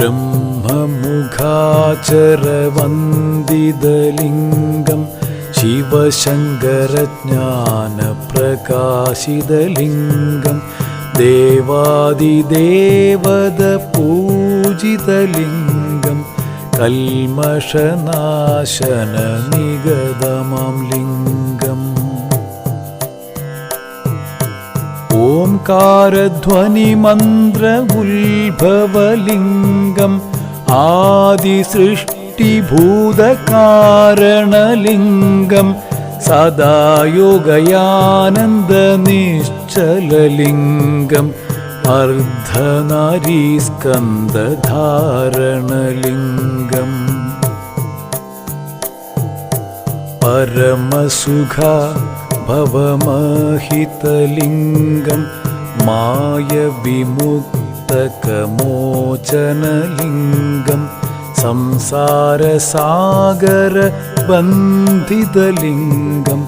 ചരാചരവന്ദിതലിംഗം ശിവശങ്കരജ്ഞാനപ്രകാശിതലിംഗം ദേവാദിദേവത പൂജിതലിംഗം കൽമഷനാശന ഉത്ഭവലിംഗം ലിംഗം ഓംകാരധ്വനിമന്ത്രമുത്ഭവലിംഗം ആദിസൃഷ്ടിഭൂതകാരണലിംഗം സദായോഗയാനന്ദനിശ്ചലലിംഗം അർദ്ധനാരീസ്കന്ധധാരണലിംഗം भवमहितलिङ्गं मायविमुक्तकमोचनलिङ्गं संसारसागरबन्धितलिङ्गं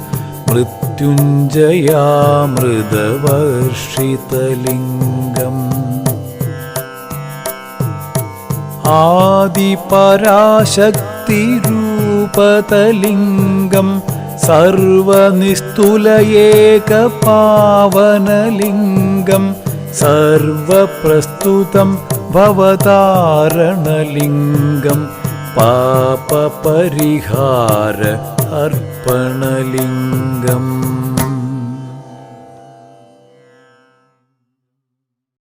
मृत्युञ्जयामृदवर्षितलिङ्गम् आदिपराशक्तिरूपतलिङ्गम् ആദിപരാശക്തിരൂപതലിംഗം സർവനിസ്തുലയേകപാവനലിംഗം സർവപ്രസ്തുതം ഭവതാരണലിംഗം പാപപരിഹാര അർപ്പണലിംഗം.